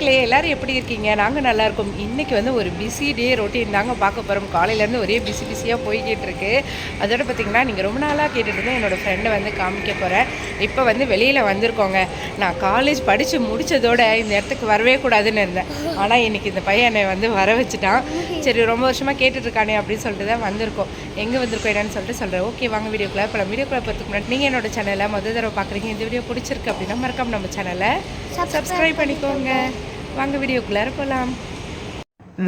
இருக்கீங்க? நாங்கள் நல்லா இருக்கோம். இன்றைக்கி வந்து ஒரு பிஸி டே ரொட்டீன் தாங்க பார்க்க போகிறோம் காலையிலேருந்து ஒரே பிஸி பிஸியாக போய்கிட்டு இருக்கு. அதோட பார்த்தீங்கன்னா நீங்கள் ரொம்ப நாளாக கேட்டுட்டு இருந்தேன் என்னோடய ஃப்ரெண்டை வந்து காமிக்க போகிறேன் இப்போ வந்து வெளியில் வந்திருக்கோங்க. நான் காலேஜ் படித்து முடித்ததோட இந்த இடத்துக்கு வரவே கூடாதுன்னு இருந்தேன். ஆனால் இன்றைக்கி இந்த பையன் என்னை வந்து வர வச்சுட்டான். சரி ரொம்ப வருஷமாக கேட்டுட்ருக்கானே அப்படின்னு சொல்லிட்டு தான் வந்திருக்கோம். எங்கே வந்திருக்கோம் என்னன்னு சொல்லிட்டு சொல்கிறேன் ஓகே வாங்க வீடியோக்குள்ளே இப்போ வீடியோக்குள்ளே போகிறதுக்கு முன்னாடி நீங்கள் என்னோட சேனலை முதல் தடவை பார்க்குறீங்க இந்த வீடியோ பிடிச்சிருக்கு அப்படின்னா மறக்காம நம்ம சேனலை சப்ஸ்கிரைப் பண்ணிக்கோங்க. வாங்க வீடியோக்குள்ளே போகலாம்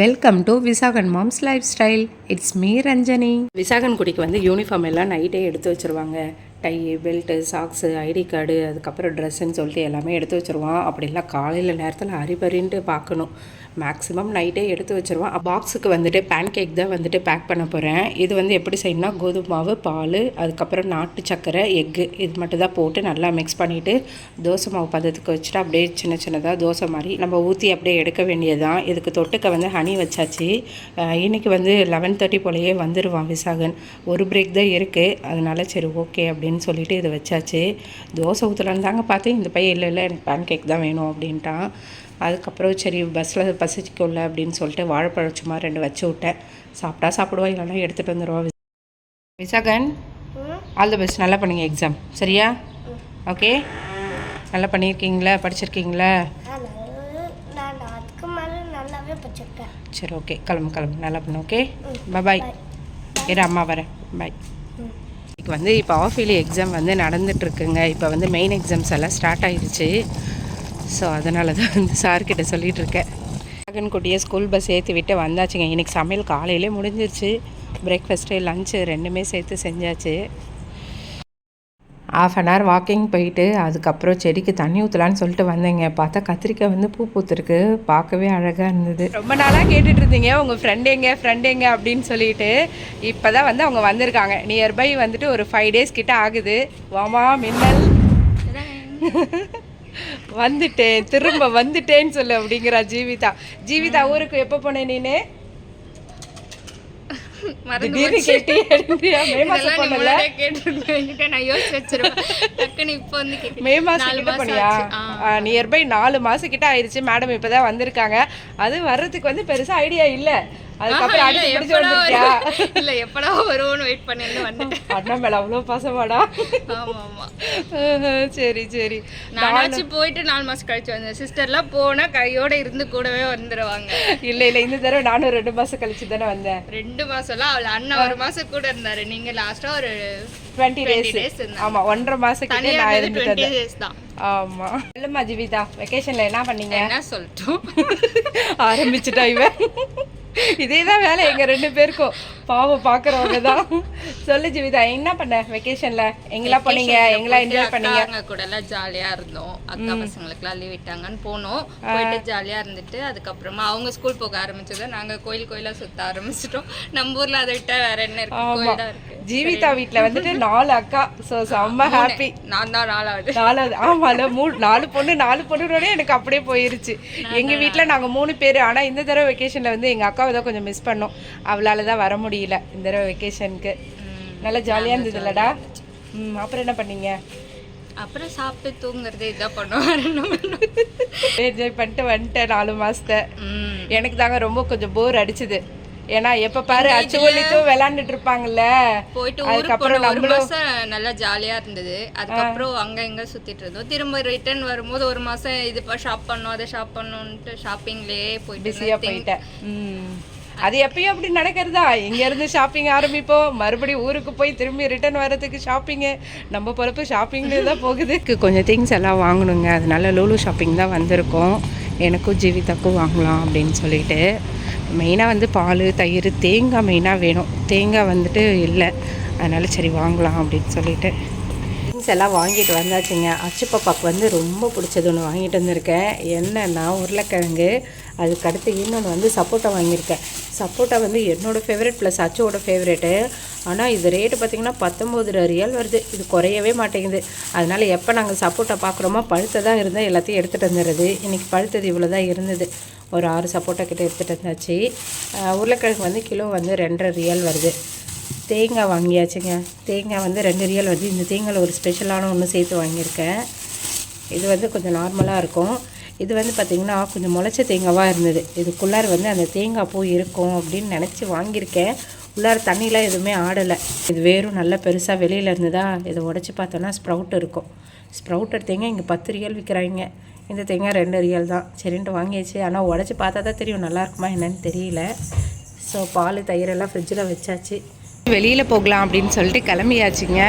welcome to Visakan mom's lifestyle it's me Ranjani Visakan குடிக்கு வந்து யூனிஃபார்ம் எல்லாம் நைட்டே எடுத்து வச்சுருவாங்க. Tie belt socks ID card அதுக்கப்புறம் ட்ரெஸ்ஸுன்னு சொல்லிட்டு எல்லாமே எடுத்து வச்சுருவான். அப்படிலாம் காலையில் நேரத்தில் அரிபரின்ட்டு பார்க்கணும். மேக்ஸிமம் நைட்டே எடுத்து வச்சுருவான். பாக்ஸுக்கு வந்துட்டு பேன் கேக் தான் வந்துட்டு பேக் பண்ண போகிறேன் இது வந்து எப்படி செய்யணும்னா கோதுமை மாவு பால் அதுக்கப்புறம் நாட்டு சர்க்கரை எக்கு இது மட்டும் தான் போட்டு நல்லா மிக்ஸ் பண்ணிவிட்டு தோசை மாவு பதத்துக்கு வச்சுட்டு அப்படியே சின்ன சின்னதாக தோசை மாதிரி நம்ம ஊற்றி அப்படியே எடுக்க வேண்டியதுதான். இதுக்கு தொட்டுக்க வந்து ஹனி வச்சாச்சு. இன்றைக்கி இன்னைக்கு வந்து லெவன் தேர்ட்டி போலயே வந்துடுவான் விசாகன். ஒரு பிரேக் தான் இருக்குது அதனால சரி ஓகே அப்படின்னு சொல்லிட்டு இதை வச்சாச்சு. தோசை ஊற்றலான்னு தாங்க பார்த்தேன். இந்த பையன் இல்லை இல்லை எனக்கு பேன் கேக் தான் வேணும் அப்படின்ட்டான். அதுக்கப்புறம் சரி பஸ்ஸில் பசிக்கல அப்படின்னு சொல்லிட்டு வாழைப்பழம் சும்மா ரெண்டு வச்சு விட்டேன். சாப்பிட்டா சாப்பிடுவா இல்லைன்னா எடுத்துகிட்டு வந்துடுவா விசாகன் ஆல் தி பெஸ்ட் நல்லா பண்ணுங்க எக்ஸாம் சரியா? ஓகே நல்லா பண்ணியிருக்கீங்களா? படிச்சிருக்கீங்களா? சரி ஓகே கிளம்பு கிளம்பு. நல்லா பண்ணு ஓகே பாய் இரு அம்மா வரேன். பாய் இப்போ வந்து இப்போ ஆஃப் இயர்லி எக்ஸாம் வந்து நடந்துட்டுருக்குங்க. இப்போ வந்து மெயின் எக்ஸாம்ஸ் எல்லாம் ஸ்டார்ட் ஆயிடுச்சு ஸோ அதனால தான் வந்து சார்கிட்ட சொல்லிகிட்டு இருக்கேன் மகன்குட்டியை ஸ்கூல் பஸ் ஏற்றி விட்டு வந்தாச்சுங்க. இன்றைக்கி சமையல் காலையிலே முடிஞ்சிருச்சு. பிரேக்ஃபாஸ்ட்டு லஞ்சு ரெண்டுமே சேர்த்து செஞ்சாச்சு. ஆஃப் அன் ஹவர் வாக்கிங் போயிட்டு அதுக்கப்புறம் செடிக்கு தண்ணி ஊற்றலான்னு சொல்லிட்டு வந்தேங்க. பார்த்தா கத்திரிக்காய் வந்து பூ பூத்துருக்கு. பார்க்கவே அழகாக இருந்தது. ரொம்ப நாளாக கேட்டுட்டு இருந்தீங்க. உங்கள் ஃப்ரெண்ட் எங்க ஃப்ரெண்ட் எங்க அப்படின்னு சொல்லிட்டு இப்போ தான் வந்து அவங்க வந்திருக்காங்க. நியர்பை வந்துட்டு ஒரு ஃபைவ் டேஸ் கிட்ட ஆகுது. வாமா மின்னல். வந்துட்டேன். திரும்ப வந்துட்டேன்னு சொல்லு அப்படிங்கிறா ஜீவிதா. ஜீவிதா ஊருக்கு எப்போ போனேன் நீனு? நியர்பை நாலு மாசம் கிட்ட ஆயிருச்சு மேடம் இப்பதான் வந்திருக்காங்க. அது வர்றதுக்கு வந்து பெருசா ஐடியா இல்ல. அதுக்கப்புறம் இல்ல, பிடிச்சு வரும்? இல்ல எப்படா வருவோம்னு வெயிட் பண்ணிட்டு வந்துட்டேன் அண்ணா மேல அவ்வளவு பாசமாடா. ஆமா ஆமா சரி சரி. நானாச்சும் போயிட்டு நாலு மாசம் கழிச்சு வந்தேன். சிஸ்டர்லாம் போனா கையோட இருந்து கூடவே வந்துருவாங்க. இல்ல இல்ல இந்த தடவை நானும் ரெண்டு மாசம் கழிச்சு தானே வந்தேன். ரெண்டு மாசம்லாம் அவள் அண்ணன் ஒரு மாசம் கூட இருந்தாரு. நீங்க லாஸ்டா ஒரு டுவெண்ட்டி 20 days. டேஸ். ஆமா ஒன்றரை மாசம் கிட்ட நான் இருந்தது இருந்துட்டு டுவெண்ட்டி டேஸ் தான். ஆமா. இல்லம்மா ஜீவிதா வெக்கேஷன்ல என்ன பண்ணீங்க? என்ன சொல்லிட்டோம்? ஆரம்பிச்சுட்டா இவன். இதே தான் வேலை எங்க ரெண்டு பேருக்கும். பாவம் பாக்குறவங்க தான் சொல்லு ஜீவிதா என்ன பண்ண வெக்கேஷன்ல எங்கெல்லாம் பண்ணீங்க எங்கெல்லாம் என்ஜாய் பண்ணீங்க? அக்காங்க கூட எல்லாம் ஜாலியா இருந்தோம். அக்கா பசங்களுக்கு எல்லாம் லீவ் விட்டாங்கன்னு போனோம். போயிட்டு ஜாலியா இருந்துட்டு அதுக்கப்புறமா அவங்க ஸ்கூல் போக ஆரம்பிச்சது நாங்க கோயில் கோயிலா சுத்த ஆரம்பிச்சிட்டோம். நம்ம ஊர்ல அதை விட்டா வேற என்ன இருக்கு? கோயில் தான் இருக்கு. ஜீவிதா வீட்ல வந்துட்டு நாலு அக்கா. ஸோ செம்ம ஹாப்பி நான் தான் நாலாவது. நாலாவது. ஆமால மூணு நாலு பொண்ணு நாலு பொண்ணுனோட எனக்கு அப்படியே போயிருச்சு. எங்க வீட்ல நாங்க மூணு பேர். ஆனா இந்த தடவை வெக்கேஷன்ல வந்து எங்க அக்காவை தான் கொஞ்சம் மிஸ் பண்ணோம். அவளால தான் வர முடியல. இந்த தடவை வெக்கேஷனுக்கு நல்லா ஜாலியா இருந்தது இல்லடா ம் அப்புறம் என்ன பண்ணீங்க? அப்புறம் சாப்பிட்டு தூங்குறது இதான் பண்ணுவோம்? என்ஜாய் பண்ணிட்டு வந்துட்டேன் நாலு மாசத்தை. எனக்கு தாங்க ரொம்ப கொஞ்சம் போர் அடிச்சுது. ஏன்னா எப்ப பாரு அச்சு ஒலித்தும் விளாண்டுட்டு இருப்பாங்கல்ல. போயிட்டு அதுக்கப்புறம் ஒரு மாசம் நல்லா ஜாலியா இருந்தது. அதுக்கப்புறம் அங்க இங்க சுத்திட்டு இருந்தோம். திரும்ப ரிட்டர்ன் வரும்போது ஒரு மாசம் இது ஷாப் பண்ணோம் அதை ஷாப் பண்ணோம்ட்டு ஷாப்பிங்லயே போயிட்டு பிஸியா போயிட்டேன். அது எப்பயும் அப்படி நடக்கிறதா? இங்கேருந்து ஷாப்பிங் ஆரம்பிப்போம். மறுபடியும் ஊருக்கு போய் திரும்பி ரிட்டர்ன் வர்றதுக்கு ஷாப்பிங்கு நம்ம பொறுப்பு ஷாப்பிங்லேயே தான் போகுது. கொஞ்சம் திங்ஸ் எல்லாம் வாங்கணுங்க. அதனால லூலு ஷாப்பிங் தான் வந்திருக்கோம். எனக்கும் ஜீவிதாக்கும் வாங்கலாம் அப்படின்னு சொல்லிட்டு. மெயினாக வந்து பால் தயிர் தேங்காய் மெயினாக வேணும். தேங்காய் வந்துட்டு இல்லை. அதனால் சரி வாங்கலாம் அப்படின்னு சொல்லிட்டு. திங்ஸ் எல்லாம் வாங்கிட்டு வந்தாச்சுங்க. அச்சு வந்து ரொம்ப பிடிச்சது ஒன்று வாங்கிட்டு வந்திருக்கேன். என்னென்னா உருளைக்கிழங்கு அதுக்கடுத்து இன்னொன்று வந்து சப்போட்டா வாங்கியிருக்கேன். சப்போட்டா வந்து என்னோடய ஃபேவரட் ப்ளஸ் அச்சோட ஃபேவரெட்டு ஆனால் இது ரேட்டு பார்த்திங்கன்னா பத்தொம்போது ரியல் வருது. இது குறையவே மாட்டேங்குது. அதனால் எப்போ நாங்கள் சப்போட்டா பார்க்குறோமோ பழுத்ததாக இருந்தால் எல்லாத்தையும் எடுத்துகிட்டு வந்துடுறது. இன்றைக்கி பழுத்தது இவ்வளோ தான் இருந்தது. ஒரு ஆறு சப்போட்டா கிட்டே எடுத்துகிட்டு வந்தாச்சு. உருளைக்கிழங்கு வந்து கிலோ வந்து ரெண்டரை ரியல் வருது. தேங்காய் வாங்கியாச்சுங்க. தேங்காய் வந்து ரெண்டு ரியல் வந்து இந்த தேங்காயில் ஒரு ஸ்பெஷலான ஒன்று சேர்த்து வாங்கியிருக்கேன். இது வந்து கொஞ்சம் நார்மலாக இருக்கும். இது வந்து பார்த்திங்கன்னா கொஞ்சம் முளைச்ச தேங்காவாக இருந்தது. இதுக்குள்ளார வந்து அந்த தேங்காய் பூ இருக்கும் அப்படின்னு நினச்சி வாங்கியிருக்கேன். உள்ளார தண்ணிலாம் எதுவுமே ஆடலை. இது வேறும் நல்லா பெருசாக வெளியில் இருந்ததா? இதை உடச்சி பார்த்தோன்னா ஸ்ப்ரவுட் இருக்கும். ஸ்ப்ரவுட்டட் தேங்காய் இங்கே பத்து ரியல் விற்கிறாங்க இந்த தேங்காய் ரெண்டு ரியல் தான். சரின்ட்டு வாங்கியாச்சு. ஆனால் உடச்சி பார்த்தா தான் தெரியும் நல்லாயிருக்குமா என்னென்னு என்னன்னு தெரியல. ஸோ பால் தயிர் எல்லாம் ஃப்ரிட்ஜில் வச்சாச்சு. வெளியில் போகலாம் அப்படின்னு சொல்லிட்டு கிளம்பியாச்சுங்க.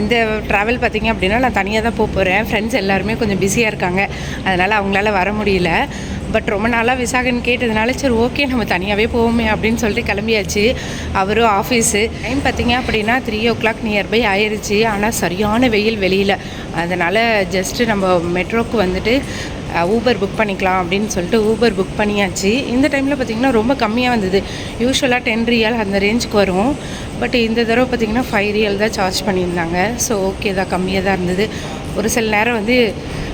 இந்த ட்ராவல் பார்த்தீங்க அப்படின்னா நான் தனியாக தான் போக போகிறேன் ஃப்ரெண்ட்ஸ் எல்லாருமே கொஞ்சம் பிஸியாக இருக்காங்க. அதனால் அவங்களால வர முடியல. பட் ரொம்ப நாளாக விசாகன் கேட்டதுனால சரி ஓகே நம்ம தனியாகவே போவோமே அப்படின்னு சொல்லிட்டு கிளம்பியாச்சு. அவரும் ஆஃபீஸு டைம் பார்த்தீங்க அப்படின்னா த்ரீ ஓ கிளாக் நியர்பை ஆயிடுச்சு ஆனால் சரியான வெயில் வெளியில். அதனால் ஜஸ்ட்டு நம்ம மெட்ரோக்கு வந்துட்டு ஊபர் புக் பண்ணிக்கலாம் அப்படின்னு சொல்லிட்டு ஊபர் புக் பண்ணியாச்சு. இந்த டைமில் பார்த்திங்கன்னா ரொம்ப கம்மியாக வந்தது. யூஸ்வலாக டென் ரியல் அந்த ரேஞ்சுக்கு வரும். பட் இந்த தடவை பார்த்திங்கன்னா ஃபைவ் ரியல் தான் சார்ஜ் பண்ணியிருந்தாங்க. ஸோ ஓகே தான் கம்மியாக தான் இருந்தது. ஒரு சில நேரம் வந்து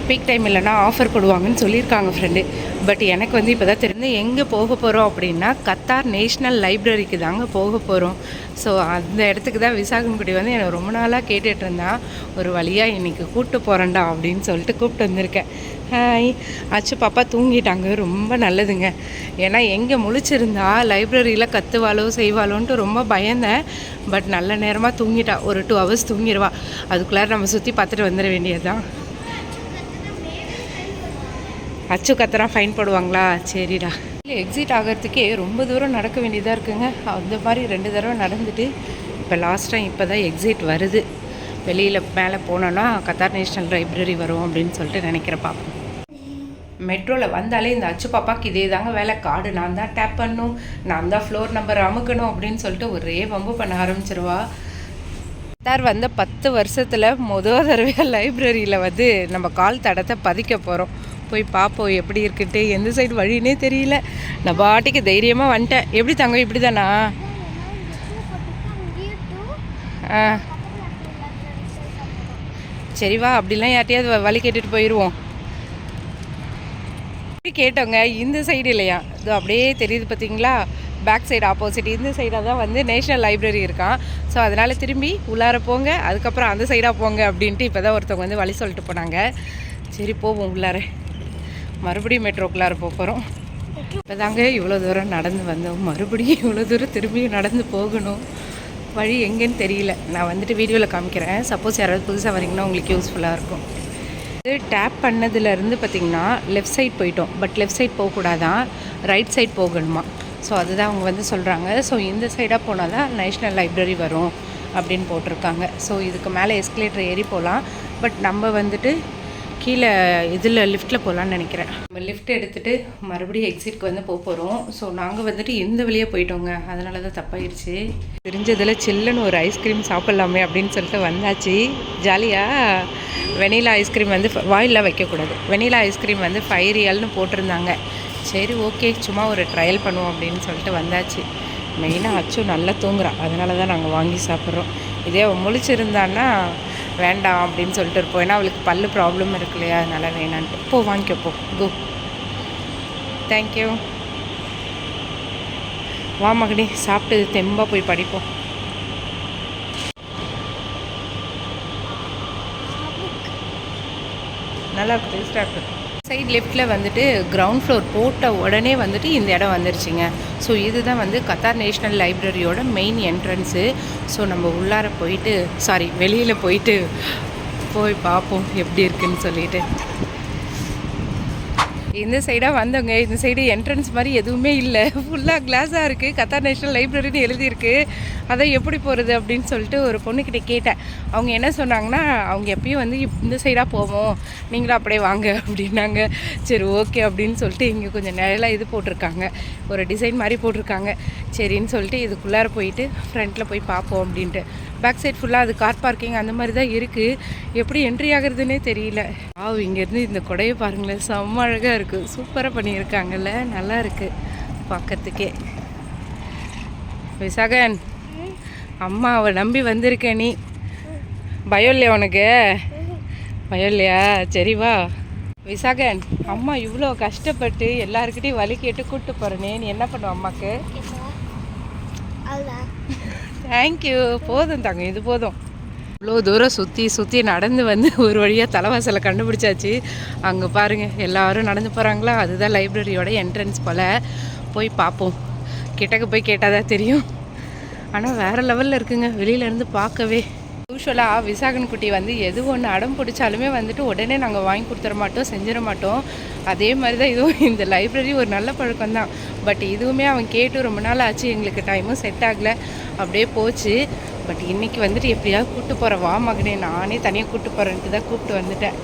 பீக் டைம் இல்லைனா ஆஃபர் போடுவாங்கன்னு சொல்லியிருக்காங்க ஃப்ரெண்டு பட் எனக்கு வந்து இப்போ தான் தெரிஞ்சு எங்கே போக போகிறோம் அப்படின்னா கத்தார் நேஷ்னல் லைப்ரரிக்கு தாங்க போக போகிறோம் ஸோ அந்த இடத்துக்கு தான் விசாகன்குடி வந்து எனக்கு ரொம்ப நாளாக கேட்டுட்டு இருந்தான் ஒரு வழியாக இன்றைக்கி கூப்பிட்டு போகிறேன்டா அப்படின்னு சொல்லிட்டு கூப்பிட்டு வந்திருக்கேன். ஹாய் ஆச்சு பாப்பா தூங்கிட்டாங்க. ரொம்ப நல்லதுங்க. ஏன்னா எங்கே முழிச்சிருந்தா லைப்ரரியில் கத்துவாளோ செய்வாளோன்ட்டு ரொம்ப பயந்தேன். பட் நல்ல நேரமாக தூங்கிட்டா. ஒரு டூ ஹவர்ஸ் தூங்கிடுவா அதுக்குள்ளார நம்ம சுற்றி பார்த்துட்டு வந்துட வேண்டியது தான் அச்சு கத்துறான் ஃபைன் போடுவாங்களா? சரிடா. இல்லை எக்ஸிட் ஆகிறதுக்கே ரொம்ப தூரம் நடக்க வேண்டியதாக இருக்குங்க. அந்த மாதிரி ரெண்டு தடவை நடந்துட்டு இப்போ லாஸ்ட் டைம் இப்போ தான் எக்ஸிட் வருது. வெளியில் மேலே போனோன்னா கத்தார் நேஷ்னல் லைப்ரரி வரும் அப்படின்னு சொல்லிட்டு நினைக்கிற பார்ப்போம் மெட்ரோவில் வந்தாலே இந்த அச்சு பாப்பாக்கு இதே தாங்க வேலை. கார்டு நான் தான் டேப் பண்ணும் நான் தான் ஃப்ளோர் நம்பர் அமுக்கணும் அப்படின்னு சொல்லிட்டு ஒரே வம்பு பண்ண ஆரம்பிச்சிருவா. கத்தார் வந்த பத்து வருஷத்தில் முதல் தடவையாக லைப்ரரியில் வந்து நம்ம கால் தடத்தை பதிக்க போகிறோம் போய் பார்ப்போம் எப்படி இருக்குன்ட்டு. எந்த சைடு வழினே தெரியல. நான் பாட்டிக்கு தைரியமாக வந்துட்டேன். எப்படி தங்கம் இப்படி தானா ஆ. சரி வா அப்படிலாம் யார்ட்டையாவது வழி கேட்டுட்டு போயிடுவோம் இப்படி கேட்டோங்க இந்த சைடு இல்லையா? இது அப்படியே தெரியுது பார்த்தீங்களா பேக் சைடு ஆப்போசிட் இந்த சைடாக தான் வந்து நேஷனல் லைப்ரரி இருக்கான். ஸோ அதனால் திரும்பி உள்ளார போங்க. அதுக்கப்புறம் அந்த சைடாக போங்க அப்படின்ட்டு இப்போ தான் ஒருத்தவங்க வந்து வழி சொல்லிட்டு போனாங்க. சரி போவோம் உள்ளார. மறுபடியும் மெட்ரோக்குள்ளார போக போகிறோம் இப்போ தாங்க இவ்வளோ தூரம் நடந்து வந்தோம். மறுபடியும் இவ்வளோ தூரம் திரும்பியும் நடந்து போகணும். வழி எங்கேன்னு தெரியல. நான் வந்துட்டு வீடியோவில் காமிக்கிறேன். சப்போஸ் யாராவது புதுசாக வரீங்கன்னா உங்களுக்கு யூஸ்ஃபுல்லாக இருக்கும். இது டேப் பண்ணதுலேருந்து பார்த்தீங்கன்னா லெஃப்ட் சைட் போயிட்டோம். பட் லெஃப்ட் சைட் போகக்கூடாதான் ரைட் சைட் போகணுமா? ஸோ அதுதான் அவங்க வந்து சொல்கிறாங்க ஸோ இந்த சைடாக போனால் தான் நேஷ்னல் லைப்ரரி வரும் அப்படின்னு போட்டிருக்காங்க. ஸோ இதுக்கு மேலே எஸ்கலேட்டர் ஏறி போகலாம் பட் நம்ம வந்துட்டு கீழே இதில் லிஃப்ட்டில் போகலான்னு நினைக்கிறேன். நம்ம லிஃப்ட் எடுத்துகிட்டு மறுபடியும் எக்ஸிட்க்கு வந்து போக போகிறோம் ஸோ நாங்கள் வந்துட்டு இந்த வழியாக போயிட்டோங்க. அதனால தான் தப்பாயிருச்சு. தெரிஞ்சதில் சில்லுன்னு ஒரு ஐஸ்கிரீம் சாப்பிட்லாமே அப்படின்னு சொல்லிட்டு வந்தாச்சு. ஜாலியாக வெனிலா ஐஸ்கிரீம் வந்து ஃப- வைக்கக்கூடாது. வெனிலா ஐஸ்கிரீம் வந்து ஃபைவ் ரியல்னு போட்டிருந்தாங்க. சரி ஓகே சும்மா ஒரு ட்ரையல் பண்ணுவோம் அப்படின்னு சொல்லிட்டு வந்தாச்சு. மெயினாக அச்சு நல்லா தூங்குறான் அதனால தான் நாங்கள் வாங்கி சாப்பிட்றோம். இதே முழிச்சிருந்தான்னா வேண்டாம் அப்படின்னு சொல்லிட்டு இருப்போம். ஏன்னா அவளுக்கு பல்லு ப்ராப்ளம் இருக்கு இல்லையா? அதனால் வேணான்ட்டு. போ வாங்கிக்கோ போ. கோ தேங்க்யூ வா மகனே. சாப்பிட்டு தெம்பாக போய் படிப்போம். நல்லா இருக்கு டேஸ்டாக இருக்கு. சைட் லெஃப்ட்டில் வந்துட்டு கிரவுண்ட் ஃப்ளோர் போட்ட உடனே வந்துட்டு இந்த இடம் வந்துருச்சுங்க. ஸோ இதுதான் வந்து கத்தார் நேஷ்னல் லைப்ரரியோட மெயின் என்ட்ரன்ஸு ஸோ நம்ம உள்ளார போயிட்டு சாரி வெளியில் போயிட்டு போய் பார்ப்போம் எப்படி இருக்குன்னு சொல்லிட்டு. இந்த சைடாக வந்தவங்க இந்த சைடு என்ட்ரன்ஸ் மாதிரி எதுவுமே இல்லை. ஃபுல்லாக கிளாஸாக இருக்குது கத்தார் நேஷனல் லைப்ரரின்னு எழுதியிருக்கு. அதை எப்படி போகிறது அப்படின்னு சொல்லிட்டு ஒரு பொண்ணுக்கிட்ட கேட்டேன். அவங்க என்ன சொன்னாங்கன்னா அவங்க எப்பயும் வந்து இப்- இந்த சைடாக போவோம். நீங்களும் அப்படியே வாங்க. அப்படின்னாங்க. சரி ஓகே அப்படின்னு சொல்லிட்டு இங்கே கொஞ்சம் நிழலாக இது போட்டிருக்காங்க. ஒரு டிசைன் மாதிரி போட்டிருக்காங்க. சரின்னு சொல்லிட்டு இதுக்குள்ளார போயிட்டு ஃப்ரண்ட்டில் போய் பார்ப்போம் அப்படின்ட்டு. பேக் சைட் ஃபுல்லாக அது கார் பார்க்கிங் அந்த மாதிரி தான் இருக்குது எப்படி என்ட்ரி ஆகுறதுனே தெரியல. ஆ இங்கேருந்து இந்த கொடையை பாருங்களேன். செம்ம அழகாக இருக்குது சூப்பராக பண்ணியிருக்காங்கல்ல. நல்லா இருக்குது பார்க்கறதுக்கே. விசாகன் அம்மா அவ நம்பி வந்திருக்க நீ. பயம் இல்லையா உனக்கு? பயம் இல்லையா சரி வா. விசாகன் அம்மா இவ்வளோ கஷ்டப்பட்டு எல்லாருக்கிட்டையும் வலி கேட்டு கூப்பிட்டு போகிறனே நீ என்ன பண்ணுவ அம்மாக்கு? தேங்க்யூ போதும் தாங்க இது போதும். இவ்வளோ தூரம் சுற்றி சுற்றி நடந்து வந்து ஒரு வழியாக தலைவாசலை கண்டுபிடிச்சாச்சு. அங்கே பாருங்கள் எல்லாரும் நடந்து போகிறாங்களா அதுதான் லைப்ரரியோட என்ட்ரன்ஸ் போல். போய் பார்ப்போம். கிட்டக்கு போய் கேட்டால் தான் தெரியும். ஆனால் வேறு லெவலில் இருக்குங்க. வெளியிலேருந்து பார்க்கவே யூஸ்வலாக விசாகன் குட்டி வந்து எது ஒன்று அடம் பிடிச்சாலுமே வந்துட்டு உடனே நாங்கள் வாங்கி கொடுத்துட மாட்டோம் செஞ்சிட மாட்டோம். அதே மாதிரி தான் இதுவும் இந்த லைப்ரரி ஒரு நல்ல பழக்கம் தான் பட் இதுவுமே அவன் கேட்டு ரொம்ப நாள் ஆச்சு எங்களுக்கு டைமும் செட் ஆகலை. அப்படியே போச்சு. பட் இன்றைக்கி வந்துட்டு எப்படியாவது கூப்பிட்டு போகிறேன் வா மகனே நானே தனியாக கூப்பிட்டு போகிறேன்ட்டு தான் கூப்பிட்டு வந்துட்டேன்.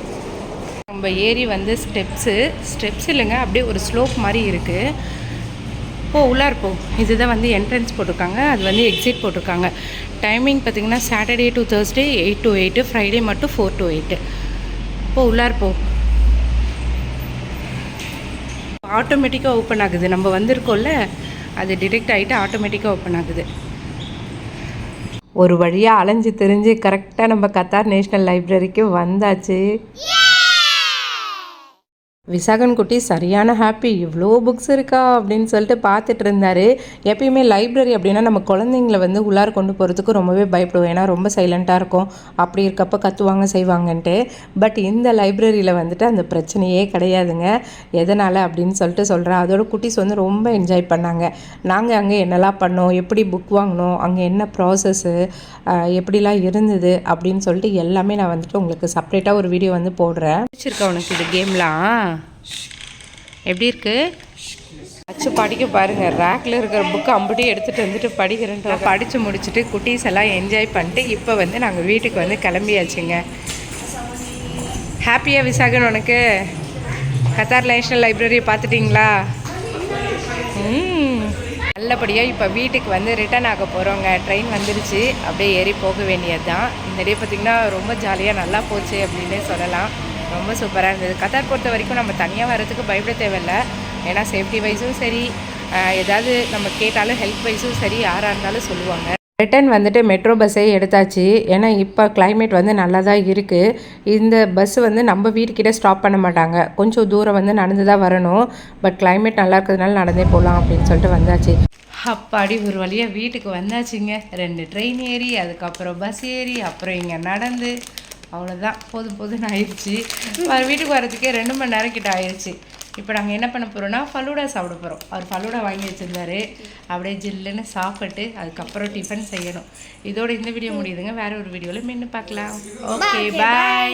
நம்ம ஏரி வந்து ஸ்டெப்ஸு ஸ்டெப்ஸ் இல்லைங்க அப்படியே ஒரு ஸ்லோப் மாதிரி இருக்குது போ உள்ளார் போ. இதுதான் வந்து என்ட்ரன்ஸ் போட்டிருக்காங்க. அது வந்து எக்ஸிட் போட்டிருக்காங்க. டைமிங் பார்த்தீங்கன்னா Saturday to Thursday eight to eight Friday மட்டும் ஃபோர் டு எயிட்டு போ உள்ளார் போ. ஆட்டோமேட்டிக்காக ஓப்பன் ஆகுது. நம்ம வந்திருக்கோம்ல அது டிடெக்ட் ஆகிட்டு ஆட்டோமேட்டிக்காக ஓப்பன் ஆகுது. ஒரு வழியாக அலைஞ்சு தெரிஞ்சு கரெக்டாக நம்ம கத்தார் நேஷ்னல் லைப்ரரிக்கு வந்தாச்சு. விசாகன் குட்டி சரியான ஹாப்பி இவ்வளோ புக்ஸ் இருக்கா? அப்படின்னு சொல்லிட்டு பார்த்துட்டு இருந்தார். எப்பயுமே லைப்ரரி அப்படின்னா நம்ம குழந்தைங்கள வந்து உள்ளார கொண்டு போகிறதுக்கு ரொம்பவே பயப்படுவோம். ஏன்னா ரொம்ப சைலண்ட்டாக இருக்கும். அப்படி இருக்கப்போ கத்துவாங்க செய்வாங்கன்ட்டு. பட் இந்த லைப்ரரியில் வந்துட்டு அந்த பிரச்சனையே கிடையாதுங்க. எதனால் அப்படின்னு சொல்லிட்டு சொல்கிறேன் அதோட குட்டீஸ் வந்து ரொம்ப என்ஜாய் பண்ணாங்க. நாங்கள் அங்கே என்னெல்லாம் பண்ணோம்? எப்படி புக் வாங்கினோம்? அங்கே என்ன ப்ராசஸ்ஸு எப்படிலாம் இருந்தது? அப்படின்னு சொல்லிட்டு எல்லாமே நான் வந்துட்டு உங்களுக்கு செப்பரேட்டாக ஒரு வீடியோ வந்து போடுறேன். பிடிச்சிருக்கா உனக்கு இது கேம்லாம் எப்படி இருக்கு? அச்சு படிக்க பாருங்க. ரேக்கில் இருக்கிற புக்கு அம்புட்டி எடுத்துகிட்டு வந்துட்டு படிக்கிறேன்ட்டு படித்து முடிச்சுட்டு குட்டீஸ் எல்லாம் என்ஜாய் பண்ணிட்டு இப்போ வந்து நாங்கள் வீட்டுக்கு வந்து கிளம்பியாச்சுங்க. ஹாப்பியாக விசாகன் உனக்கு? கத்தார் நேஷ்னல் லைப்ரரியை பார்த்துட்டிங்களா? ம். நல்லபடியாக இப்போ வீட்டுக்கு வந்து ரிட்டர்ன் ஆக போகிறோங்க ட்ரெயின் வந்துருச்சு. அப்படியே ஏறி போக வேண்டியது தான் இந்த டே பார்த்திங்கன்னா ரொம்ப ஜாலியாக நல்லா போச்சு அப்படின்னே சொல்லலாம். ரொம்ப சூப்பராக இருந்தது. கத்தார் பொறுத்த வரைக்கும் நம்ம தனியாக வர்றதுக்கு பயப்பட தேவையில்லை. ஏன்னா சேஃப்டி வைஸும் சரி ஏதாவது நம்ம கேட்டாலும் ஹெல்ப் வைஸும் சரி யாராக இருந்தாலும் சொல்லுவாங்க. ரிட்டன் வந்துட்டு மெட்ரோ பஸ்ஸே எடுத்தாச்சு. ஏன்னா இப்போ கிளைமேட் வந்து நல்லா தான் இருக்குது இந்த பஸ் வந்து நம்ம வீட்டுக்கிட்ட ஸ்டாப் பண்ண மாட்டாங்க. கொஞ்சம் தூரம் வந்து நடந்து தான் வரணும். பட் கிளைமேட் நல்லா இருக்கிறதுனால நடந்தே போகலாம் அப்படின்னு சொல்லிட்டு வந்தாச்சு. அப்பாடி ஒரு வழியாக வீட்டுக்கு வந்தாச்சுங்க. ரெண்டு ட்ரெயின் ஏறி அதுக்கப்புறம் பஸ் ஏறி அப்புறம் இங்கே நடந்து அவ்வளோதான் போதும் போதும்னு ஆயிடுச்சு. வீட்டுக்கு வரதுக்கே ரெண்டு மணி நேரம் கிட்ட ஆயிடுச்சு. இப்போ நாங்கள் என்ன பண்ண போகிறோம்னா ஃபலூடா சாப்பிட போகிறோம் அவர் ஃபலூடா வாங்கி வச்சிருந்தாரு. அப்படியே ஜில்லுன்னு சாப்பிட்டு அதுக்கப்புறம் டிஃபன் செய்யணும். இதோட இந்த வீடியோ முடியுதுங்க. வேற ஒரு வீடியோவில் மீண்டும் பார்க்கலாம். Okay bye